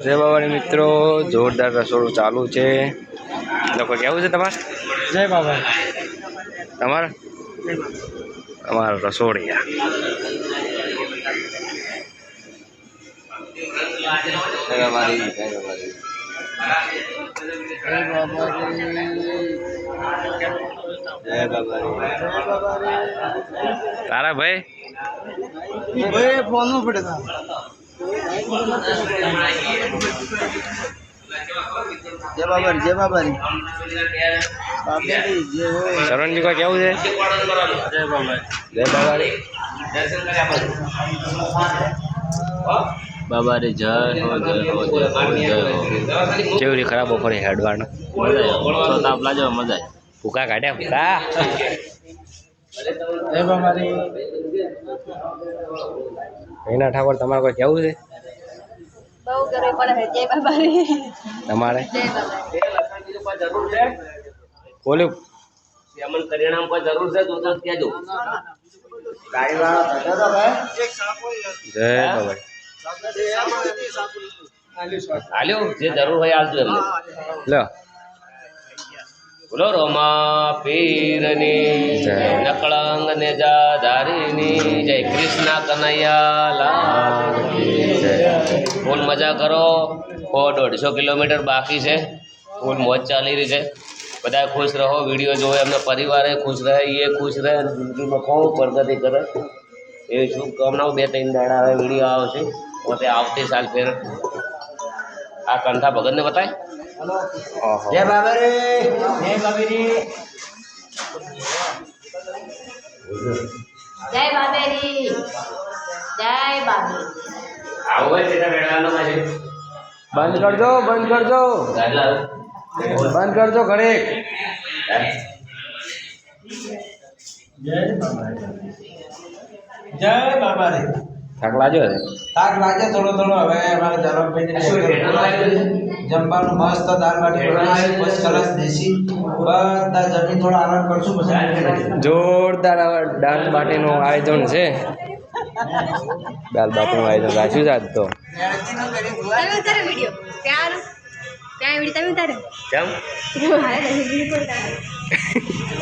જય બાબાની મિત્રો જોરદાર રસોડું ચાલુ છે. લોકો કેવું છે તમારે? જય બાબા. તમારે? તમારા રસોડિયા. તારા ભાઈ? ભાઈ ફોન પડે જય હોય. શરણજી કોઈ કેવું છે? જય બાબા જય બાબા બાબા રે જય હો જય હો જય હો જય હો. કેવી ખરાબ બપોરે હેડવાનું? મજા તો તાપ લાજો મજા આવે. ભૂકા કાઢ્યા ભૂકા જય બાબા રે એના ઠાકોર તમારે કોઈ કેવું છે? બહુ કરવી પડે છે જય બાબા તમારે? બોલ્યું અમન કરિયાણામાં પર જરૂર છે તો તો કહેજો જય બાબા હાલ્યો જે જરૂર હોય આવજો એમને લો બોલો રોમા પીરની. નકળંગ ને જાધારીની જય. કૃષ્ણ કનૈયા લાલ ફૂલ મજા કરો. સો દોઢસો કિલોમીટર બાકી છે. ફૂલ મોજ ચાલી રહી છે. બધા ખુશ રહો વીડિયો જોવે એમના પરિવારે ખુશ રહે એ ખુશ રહે જિંદગીમાં ખૂબ પ્રગતિ કરે. એવી શુભકામનાઓ બે ત્રણ દાડા હવે વીડિયો આવશે. પોતે આવતી સાલ ફેર. આ કંઠા ભગતને બતાય. જય બાબા રે જય બાબા રે જય બાબેરી જય બાબેરી. આવો છે તેના વેળાનો છે. બંધ કરજો બંધ કરજો. બંધ કરજો ઘડીક. જય બાબા રે થાક લાગ્યો છે? થાક લાગે થોડો થોડો. હવે અમારે ધરમભાઈ જમવાનું મસ્ત દાળ બાટી બનાવી બસ સરસ દેશી. બધા જમી થોડો આરામ કરશું પછી જોરદાર દાળ દાલ બાટીનું આયોજન છે. દાળ બાટીનું આયોજન રાખ્યું છે આજ તો. તમે ત્યાં કેમ? ઉતારો.